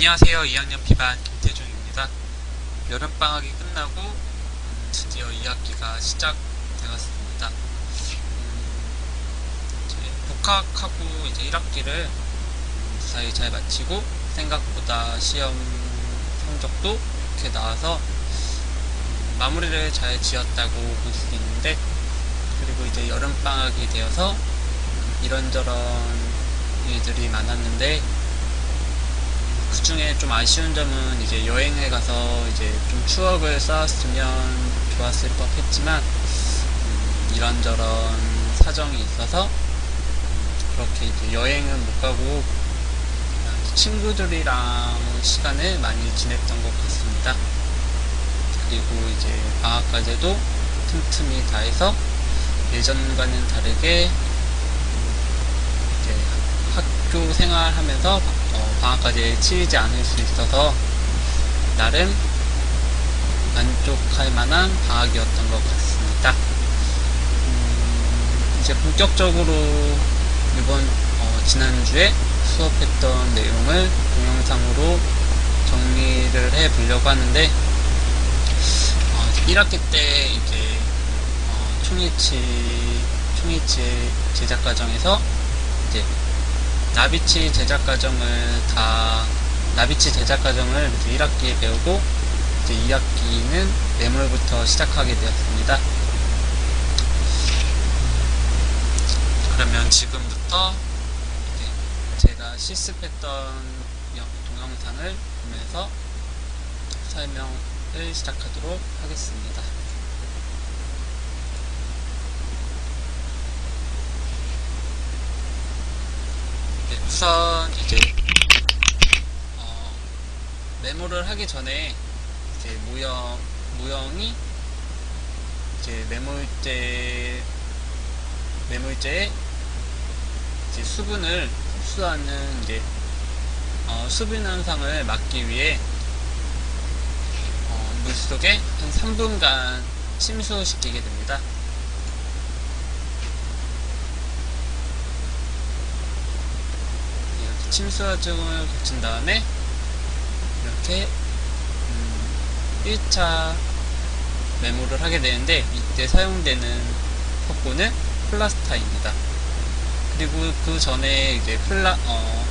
안녕하세요. 2학년 B반 김태중입니다. 여름방학이 끝나고 음, 드디어 2학기가 시작되었습니다. 음, 이제 복학하고 이제 1학기를 무사히 잘 마치고 생각보다 시험 성적도 좋게 나와서 음, 마무리를 잘 지었다고 볼 수 있는데 그리고 이제 여름방학이 되어서 음, 이런저런 일들이 많았는데 그 중에 좀 아쉬운 점은 이제 여행에 가서 이제 좀 추억을 쌓았으면 좋았을 법 했지만 음, 이런저런 사정이 있어서 음, 그렇게 이제 여행은 못 가고 그냥 친구들이랑 시간을 많이 지냈던 것 같습니다. 그리고 이제 방학까지도 틈틈이 다 해서 예전과는 다르게 음, 학교 생활하면서 어, 방학까지 치이지 않을 수 있어서 나름 만족할 만한 방학이었던 것 같습니다. 음, 이제 본격적으로 이번 어, 지난주에 수업했던 내용을 동영상으로 정리를 해 보려고 하는데 어, 1학기 때 이제 어, 총이치 총이치 제작 과정에서 이제 나비치 제작 과정을 다 나비치 제작 과정을 이제 1학기에 배우고 이제 2학기는 매몰부터 시작하게 되었습니다. 그러면 지금부터 제가 실습했던 영- 동영상을 보면서 설명을 시작하도록 하겠습니다. 네, 우선 이제 어, 메모를 하기 전에 이제 모형 모형이 이제 메모일제 메모일제에 이제 수분을 흡수하는 이제 어, 수분 현상을 막기 위해 어, 물 속에 한 3분간 침수시키게 됩니다. 이렇게 침수 과정을 거친 다음에 이렇게 음, 1차 메모를 하게 되는데 이때 사용되는 석고는 플라스타입니다. 그리고 그 전에 이제 플라 어,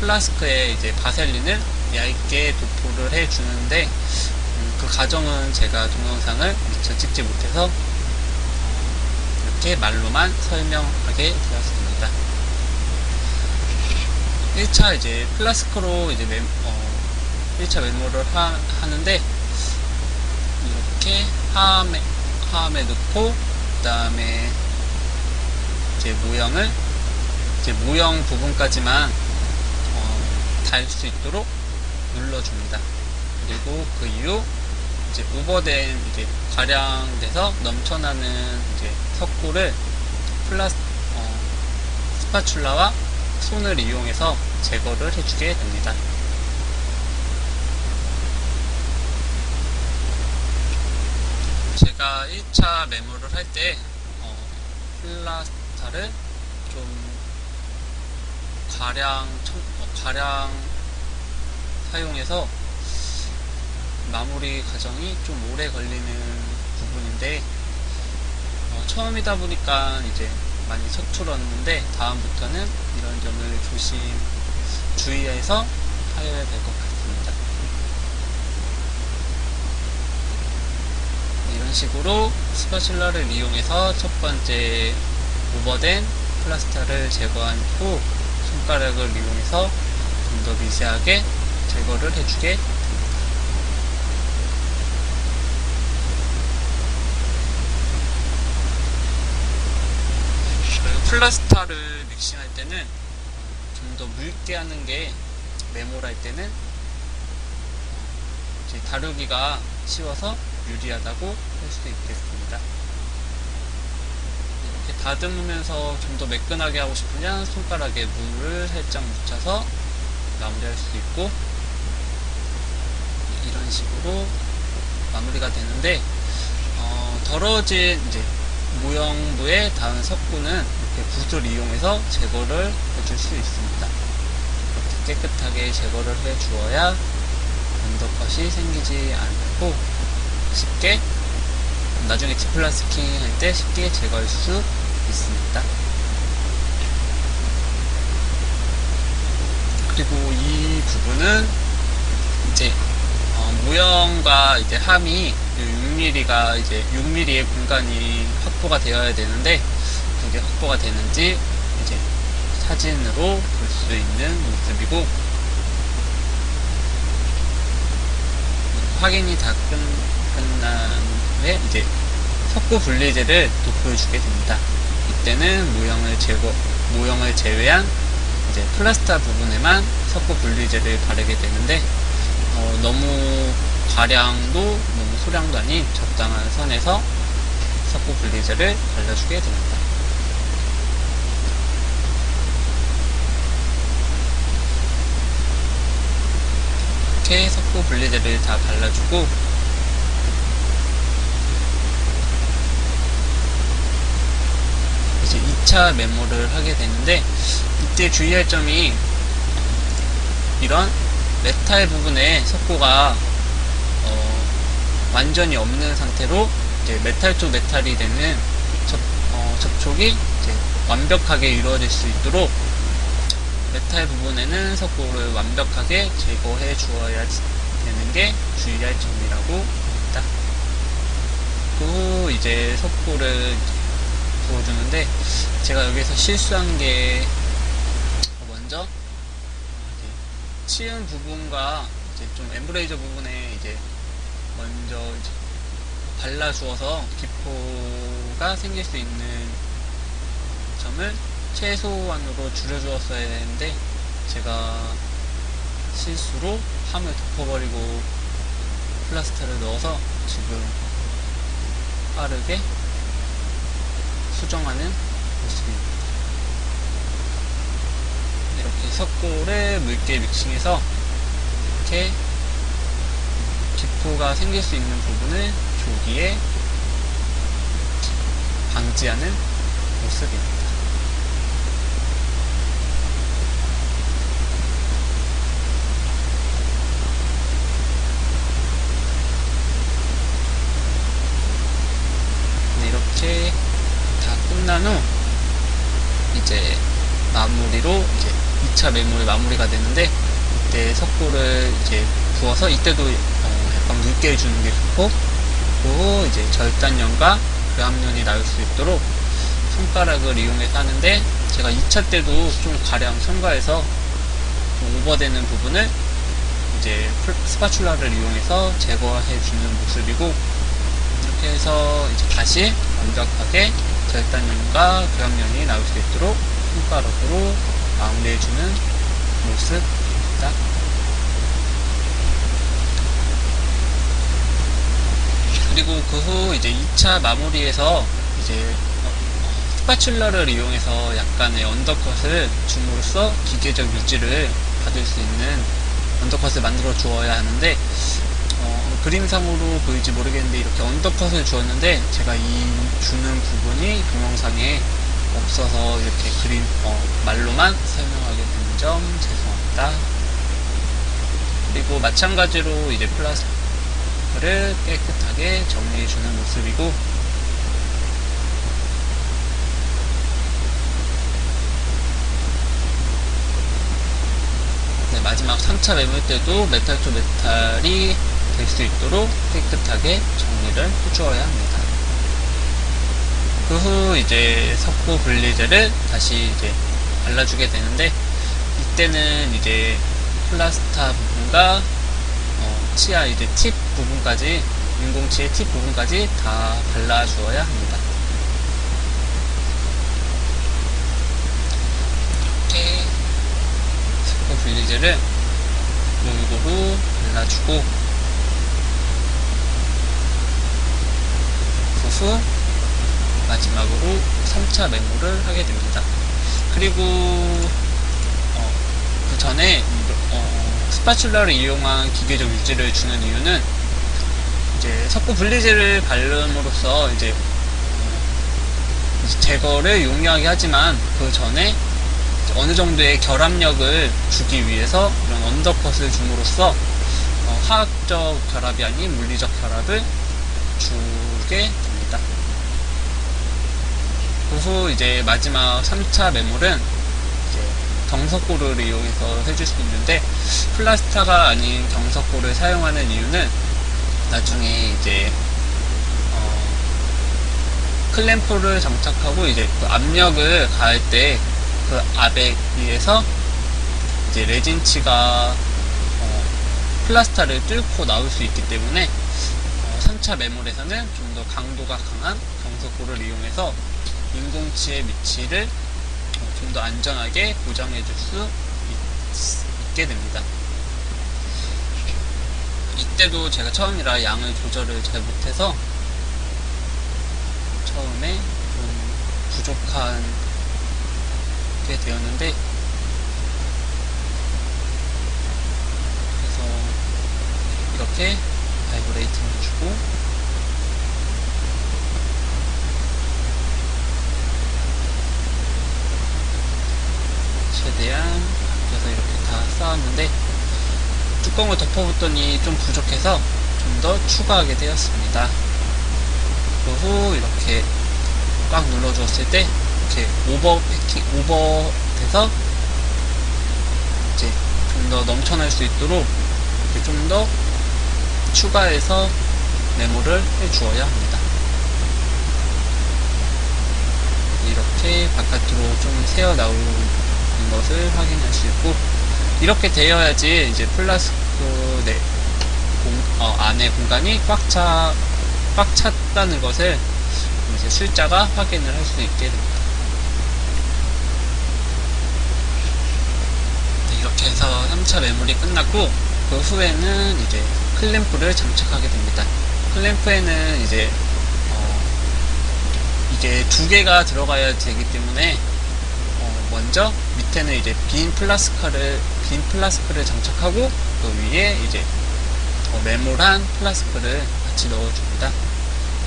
플라스크에 이제 바셀린을 얇게 도포를 해 주는데 음, 그 과정은 제가 동영상을 미처 찍지 못해서 어, 이렇게 말로만 설명하게 되었습니다. 1차 이제 플라스크로 이제 메, 어, 1차 메모를 하, 하는데 이렇게 하암에 하암에 넣고 그 다음에 이제 모형을 이제 모형 부분까지만 어, 달수 있도록 눌러줍니다. 그리고 그 이후 이제 오버된 이제 과량돼서 넘쳐나는 이제 석고를 플라스 어, 스파츌라와 손을 이용해서 제거를 해주게 됩니다. 제가 1차 메모를 할때 어, 플라스타를 좀 과량 청- 어, 과량 사용해서 마무리 과정이 좀 오래 걸리는 부분인데 어, 처음이다 보니까 이제 많이 서툴었는데 다음부터는 이런 점을 조심 주의해서 하여야 될 것 같습니다. 이런 식으로 스파츌라를 이용해서 첫 번째 오버된 플라스타를 제거한 후 손가락을 이용해서 좀 더 미세하게 제거를 해주게 됩니다. 그리고 플라스타를 믹싱할 때는 좀 더 묽게 하는 게 메모할 때는 이제 다루기가 쉬워서 유리하다고 할수 있겠습니다. 이렇게 다듬으면서 좀 더 매끈하게 하고 싶으면 손가락에 물을 살짝 묻혀서 마무리할 수 있고 이런 식으로 마무리가 되는데 어, 더러워진 이제 모형부에 닿은 석고는 이렇게 붓을 이용해서 제거를 해줄 수 있습니다. 깨끗하게 제거를 해 주어야 언더컷이 생기지 않고 쉽게 나중에 디플라스킹 할때 쉽게 제거할 수 있습니다. 그리고 이 부분은 이제 어, 모형과 이제 함이 6mm가 이제 6mm의 공간이 확보가 되어야 되는데 그게 확보가 되는지 이제 사진으로 볼 수 있는 모습이고 확인이 다 끝, 끝난 후에 이제 석고 분리제를 또 보여주게 됩니다. 이때는 모형을 제거 모형을 제외한 이제 플라스타 부분에만 석고 분리제를 바르게 되는데 어, 너무 과량도 너무 소량도 아닌 적당한 선에서 석고 분리제를 발라주게 됩니다. 이렇게 석고 분리제를 다 발라주고 이제 2차 메모를 하게 되는데 이때 주의할 점이 이런 메탈 부분에 석고가 어, 완전히 없는 상태로 이제 메탈 쪽 메탈이 되는 접, 어, 접촉이 완벽하게 이루어질 수 있도록 메탈 부분에는 석고를 완벽하게 제거해 주어야 되는 게 주의할 점이라고 합니다. 그 후 이제 석고를 부어주는데 제가 여기서 실수한 게 먼저 이제 치은 부분과 이제 좀 엠브레이저 부분에 이제 먼저 이제 발라주어서 기포가 생길 수 있는 점을 최소한으로 줄여주었어야 되는데 제가 실수로 함을 덮어버리고 플라스터를 넣어서 지금 빠르게 수정하는 모습입니다. 이렇게 석고를 묽게 믹싱해서 이렇게 기포가 생길 수 있는 부분을 조기에 방지하는 모습입니다. 네, 이렇게 다 끝난 후 이제 마무리로 이제 2차 메모리 마무리가 되는데 이때 석고를 이제 부어서 이때도 어, 약간 묽게 해주는 게 좋고 그리고 이제 절단연과 그압연이 나올 수 있도록 손가락을 이용해서 하는데 제가 2차 때도 좀 가량 첨가해서 좀 오버되는 부분을 이제 풀- 스파츌라를 이용해서 제거해 주는 모습이고 이렇게 해서 이제 다시 완벽하게 절단연과 교합연이 나올 수 있도록 손가락으로 마무리해주는 모습입니다. 그리고 그 후 이제 2차 마무리에서 이제 어, 스파츌러를 이용해서 약간의 언더컷을 줌으로써 기계적 유지를 받을 수 있는 언더컷을 만들어 주어야 하는데 어, 그림상으로 보일지 모르겠는데 이렇게 언더컷을 주었는데 제가 이 주는 부분이 동영상에 없어서 이렇게 그림 어, 말로만 설명하게 된 점 죄송합니다. 그리고 마찬가지로 이제 플라스틱을 깨끗하게 정리해 주는 모습이고 네, 마지막 3차 매물 때도 메탈 쪽 메탈이 될 수 있도록 깨끗하게 정리를 해주어야 합니다. 그 후 이제 석고 분리제를 다시 이제 발라주게 되는데 이때는 이제 플라스타 부분과 어, 치아 이제 팁 부분까지 인공치의 팁 부분까지 다 발라주어야 합니다. 이렇게 석고 분리제를 골고루 발라주고 후 마지막으로 3차 메모를 하게 됩니다. 그리고 어, 그 전에 이- 어, 스파츌라를 이용한 기계적 유지를 주는 이유는 이제 석고 분리제를 이제, 어, 이제 제거를 용이하게 하지만 그 전에 어느 정도의 결합력을 주기 위해서 이런 언더컷을 줌으로써 어, 화학적 결합이 아닌 물리적 결합을 주게 됩니다. 그후 이제 마지막 3차 매몰은 이제 경석고를 이용해서 해줄 수 있는데 플라스타가 아닌 경석고를 사용하는 이유는 나중에 이제 어, 클램프를 장착하고 이제 그 압력을 가할 때 그 압에 의해서 이제 레진치가 어, 플라스타를 뚫고 나올 수 있기 때문에 어, 3차 매몰에서는 좀 더 강도가 강한 경석고를 이용해서 인공치의 위치를 어, 좀더 안전하게 보장해 줄 수 있게 됩니다. 이때도 제가 처음이라 양을 조절을 잘 못해서 처음에 좀 부족한 게 되었는데 그래서 이렇게 바이브레이팅을 주고 최대한 그래서 쌓았는데 뚜껑을 덮어붙더니 좀 부족해서 좀 더 추가하게 되었습니다. 그후 이렇게 꽉 눌러주었을 때 이렇게 오버 패킹 오버돼서 이제 좀 더 넘쳐날 수 있도록 좀 더 추가해서 메모를 해주어야 합니다. 이렇게 바깥으로 좀 새어 나오는 것을 확인할 수 있고 이렇게 되어야지 이제 플라스크 내 공, 어, 안에 공간이 꽉 차, 꽉 찼다는 것을 이제 술자가 확인을 할 수 있게 됩니다. 네, 이렇게 해서 3차 매물이 끝났고 그 후에는 이제 클램프를 장착하게 됩니다. 클램프에는 이제 어, 이게 두 개가 들어가야 되기 때문에 어, 먼저 밑에는 이제 빈 플라스크를 빈 플라스크를 장착하고 그 위에 이제 어, 메몰한 플라스크를 같이 넣어줍니다.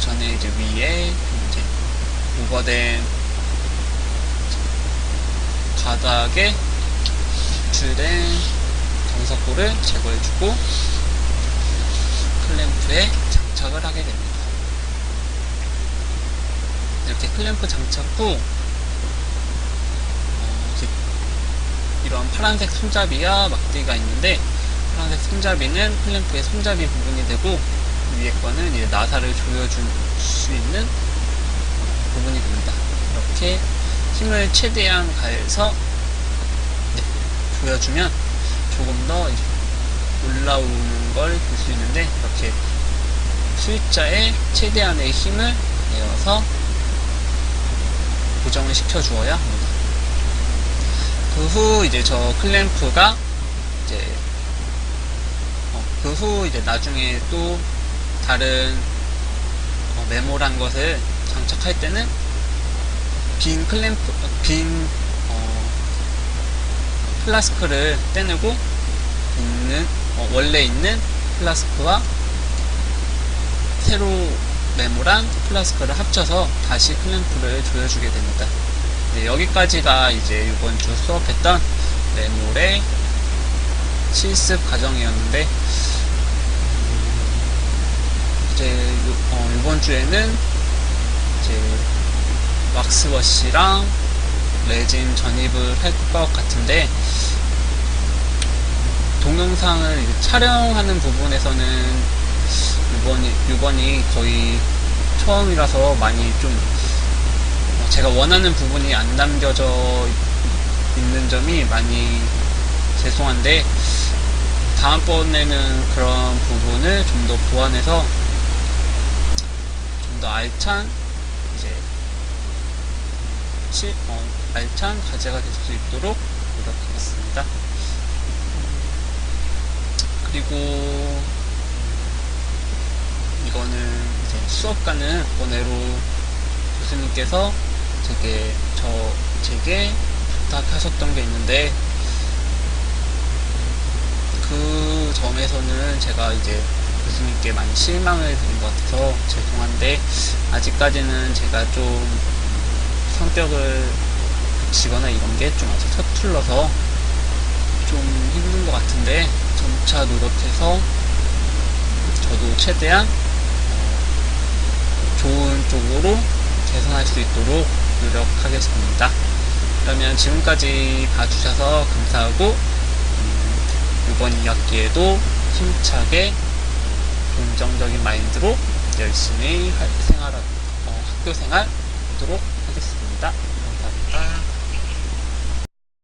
저는 이제 위에 좀 이제 오버된 바닥에 노출된 경석고를 제거해주고 클램프에 장착을 하게 됩니다. 이렇게 클램프 장착 후 어, 이제 이런 파란색 손잡이와 막대기가 있는데 파란색 손잡이는 클램프의 손잡이 부분이 되고 위에 거는 이제 나사를 조여줄 수 있는 부분이 됩니다. 이렇게 힘을 최대한 가해서 네, 조여주면 조금 더 올라오는 걸 볼 수 있는데 이렇게 V자에 최대한의 힘을 내어서 고정을 시켜 주어야 합니다. 그 후 이제 저 클램프가 이제 어, 그후 이제 나중에 또 다른 어, 메모란 것을 장착할 때는 빈 클램프 어, 빈 어, 플라스크를 떼내고 있는 어, 원래 있는 플라스크와 새로 메모란 플라스크를 합쳐서 다시 클램프를 조여주게 됩니다. 네, 여기까지가 이제 이번 주 수업했던 메몰의 실습 과정이었는데 이제 요, 어, 이번 주에는 이제 왁스워시랑 레진 전입을 할 것 같은데 동영상을 이제 촬영하는 부분에서는 이번이 이번이 거의 처음이라서 많이 좀 어, 제가 원하는 부분이 안 남겨져 있는 점이 많이 죄송한데 다음번에는 그런 부분을 좀 더 보완해서 좀 더 알찬 이제 시, 어, 알찬 과제가 될 수 있도록 노력하겠습니다. 그리고 이거는 이제 수업가는 번외로 교수님께서 제게 저 제게 부탁하셨던 게 있는데 그 점에서는 제가 이제 교수님께 많이 실망을 드린 것 같아서 죄송한데 아직까지는 제가 좀 성격을 고치거나 이런 게 좀 아직 서툴러서 좀 힘든 것 같은데 점차 노력해서 저도 최대한 어, 좋은 쪽으로 개선할 수 있도록 노력하겠습니다. 그러면 지금까지 봐주셔서 감사하고 음, 이번 2학기에도 힘차게 긍정적인 마인드로 열심히 할- 생활, 어, 학교 생활 하도록.